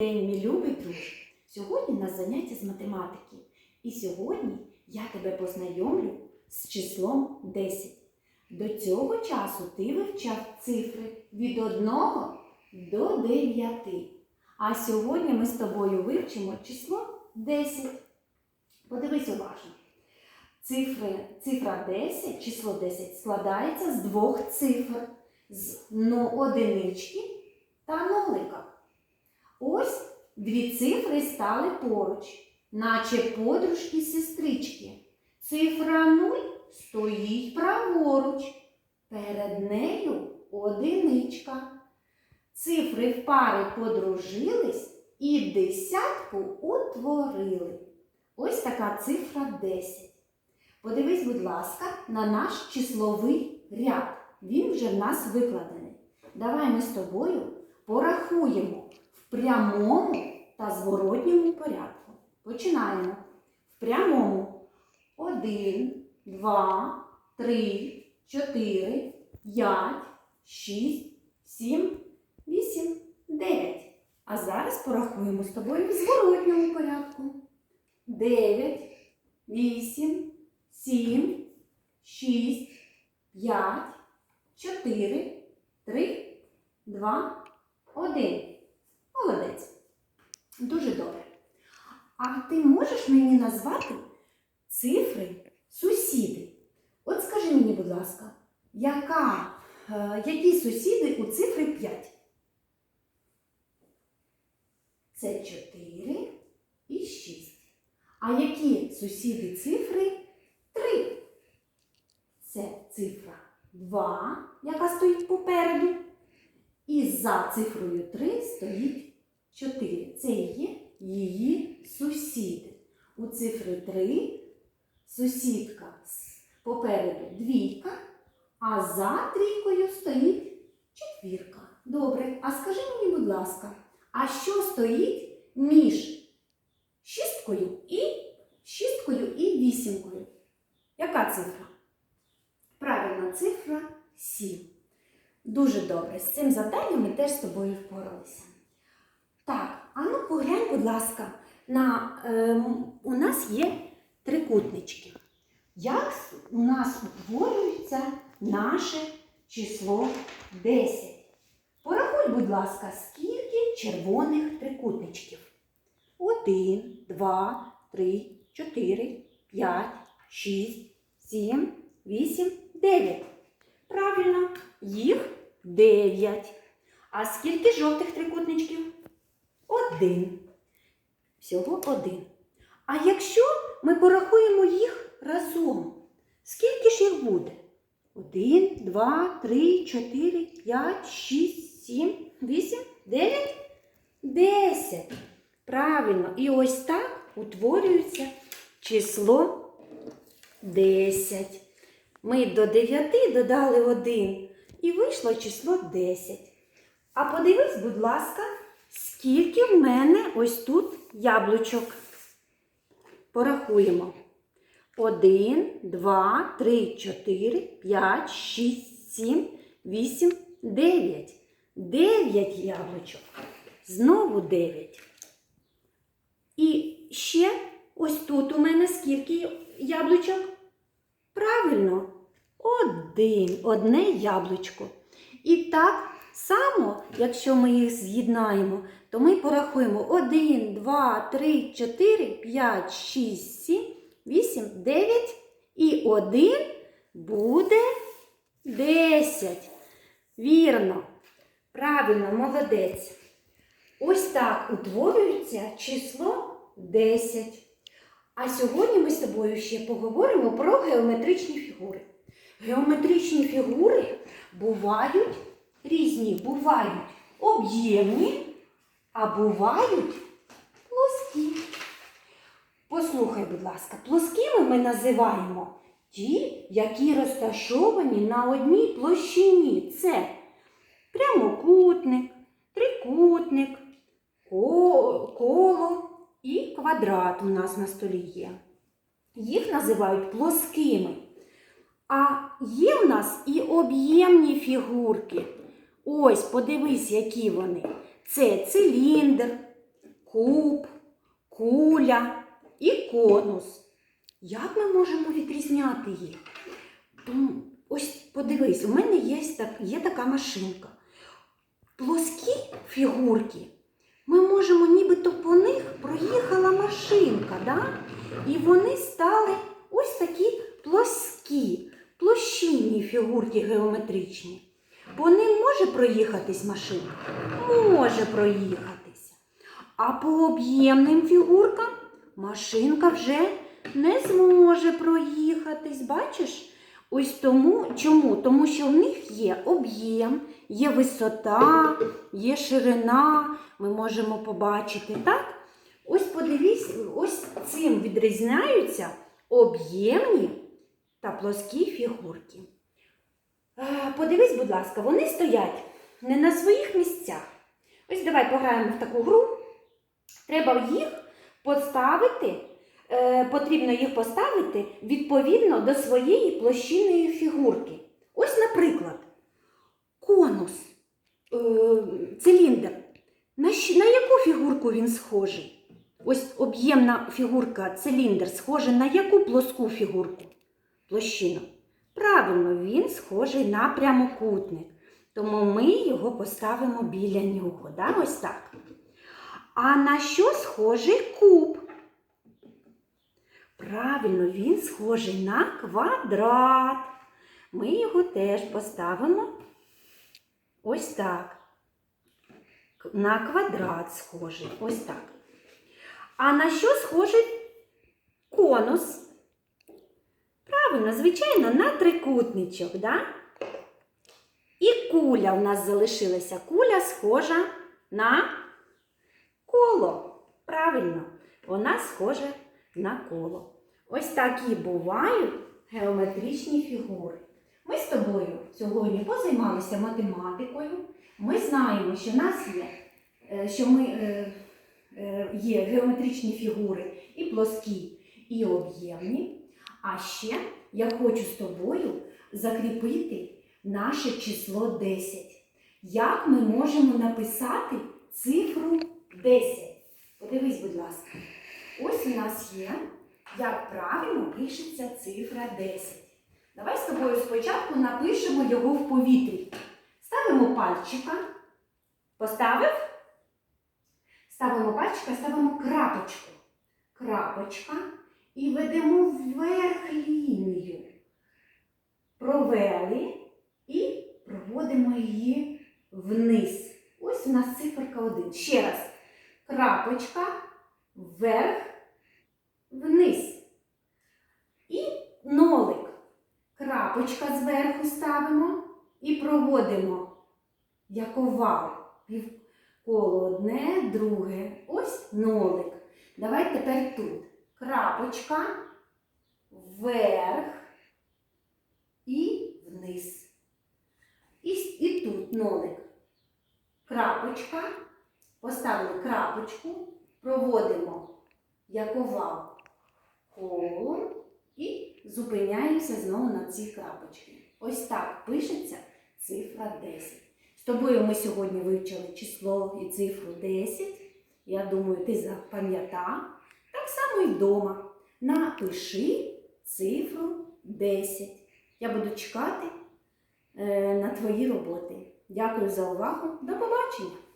день, мій любий друже! Сьогодні у нас заняття з математики. І сьогодні я тебе познайомлю з числом 10. До цього часу ти вивчав цифри від 1 до 9. А сьогодні ми з тобою вивчимо число 10. Подивись уважно. Цифри, цифра 10, число 10 складається з двох цифр. З ну, одинички та нолика. Ось дві цифри стали поруч, наче подружки-сестрички. Цифра 0 стоїть праворуч. Перед нею одиничка. Цифри в пари подружились і десятку утворили. Ось така цифра 10. Подивись, будь ласка, на наш числовий ряд. Він вже в нас викладений. Давай ми з тобою порахуємо в прямому та зворотньому порядку. Починаємо. В прямому 1, 2, 3, 4, 5, 6, 7, 8, 9. А зараз порахуємо з тобою в зворотньому порядку. 9, 8, 7, 6, 5, 4, 3, 2, 1. Дуже добре. А ти можеш мені назвати цифри сусіди? От скажи мені, будь ласка, яка, е, які сусіди у цифри 5? Це 4 і 6. А які сусіди цифри 3? Це цифра 2, яка стоїть попереду. І за цифрою 3 стоїть 4. Це є її сусіди. У цифри 3 сусідка попереду двійка, а за трійкою стоїть четвірка. Добре, а скажи мені, будь ласка, а що стоїть між шісткою і шісткою і вісімкою? Яка цифра? Правильна цифра 7. Дуже добре. З цим завданням ми теж з тобою впоралися. Так, а ну поглянь, будь ласка, на, ем, у нас є трикутнички. Як у нас утворюється наше число 10? Порахуй, будь ласка, скільки червоних трикутничків? Один, два, три, чотири, п'ять, шість, сім, вісім, дев'ять. Правильно, їх дев'ять. А скільки жовтих трикутничків? Один. Всього один. А якщо ми порахуємо їх разом, скільки ж їх буде? Один, два, три, чотири, п'ять, шість, сім, вісім, дев'ять, десять. Правильно. І ось так утворюється число 10. Ми до 9 додали 1 і вийшло число 10. А подивись, будь ласка, скільки в мене ось тут яблучок. Порахуємо. 1, 2, 3, 4, 5, 6, 7, 8, 9. 9 яблучок. Знову 9. І ще ось тут у мене скільки яблучок? Правильно, один, одне яблучко. І так само, якщо ми їх з'єднаємо, то ми порахуємо 1, 2, 3, 4, 5, 6, 7, 8, 9 і 1 буде 10. Вірно. Правильно, молодець. Ось так утворюється число 10. А сьогодні ми з тобою ще поговоримо про геометричні фігури. Геометричні фігури бувають різні, бувають об'ємні, а бувають плоскі. Послухай, будь ласка, плоскими ми називаємо ті, які розташовані на одній площині. Це прямокутник, трикутник, коло і квадрат у нас на столі є. Їх називають плоскими. А є в нас і об'ємні фігурки. Ось, подивись, які вони. Це циліндр, куб, куля і конус. Як ми можемо відрізняти їх? Тому ось подивись, у мене є, так, є така машинка. Плоскі фігурки. Ми можемо, нібито по них проїхала машинка, да? і вони стали ось такі плоскі, площинні фігурки геометричні. По ним може проїхатись машинка? Може проїхатися. А по об'ємним фігуркам машинка вже не зможе проїхатись. Бачиш? Ось тому чому? Тому що в них є об'єм, є висота, є ширина. Ми можемо побачити, так? Ось подивись, ось цим відрізняються об'ємні та плоскі фігурки. Е, Подивись, будь ласка, вони стоять не на своїх місцях. Ось давай пограємо в таку гру. Треба їх поставити, е, потрібно їх поставити відповідно до своєї площинної фігурки. Ось, наприклад, конус, е, циліндр. На, яку фігурку він схожий? Ось об'ємна фігурка, циліндр, схожий на яку плоску фігурку? Площину. Правильно, він схожий на прямокутник. Тому ми його поставимо біля нього. Да? Ось так. А на що схожий куб? Правильно, він схожий на квадрат. Ми його теж поставимо ось так. На квадрат схожий. Ось так. А на що схожий конус? Правильно, звичайно, на трикутничок, да? І куля в нас залишилася. Куля схожа на коло. Правильно, вона схожа на коло. Ось такі бувають геометричні фігури. Ми з тобою сьогодні позаймалися математикою. Ми знаємо, що нас є, е, що ми, е, е, є геометричні фігури і плоскі, і об'ємні. А ще я хочу з тобою закріпити наше число 10. Як ми можемо написати цифру 10? Подивись, будь ласка. Ось у нас є, як правильно пишеться цифра 10. Давай з тобою спочатку напишемо його в повітрі. Ставимо пальчика. Поставив? Ставимо пальчика, ставимо крапочку. Крапочка і ведемо вверх лінію. Провели і проводимо її вниз. Ось у нас циферка 1. Ще раз. Крапочка, вверх, вниз. І нолик. Крапочка зверху ставимо і проводимо як овал. Півколо одне, друге. Ось нолик. Давай тепер тут. Крапочка, вверх і вниз. І, і тут нолик. Крапочка. Поставили крапочку, проводимо як овал колом і зупиняємося знову на цій крапочці. Ось так пишеться цифра 10. З тобою ми сьогодні вивчили число і цифру 10. Я думаю, ти запам'ятав. І вдома. Напиши цифру 10. Я буду чекати е, на твої роботи. Дякую за увагу. До побачення!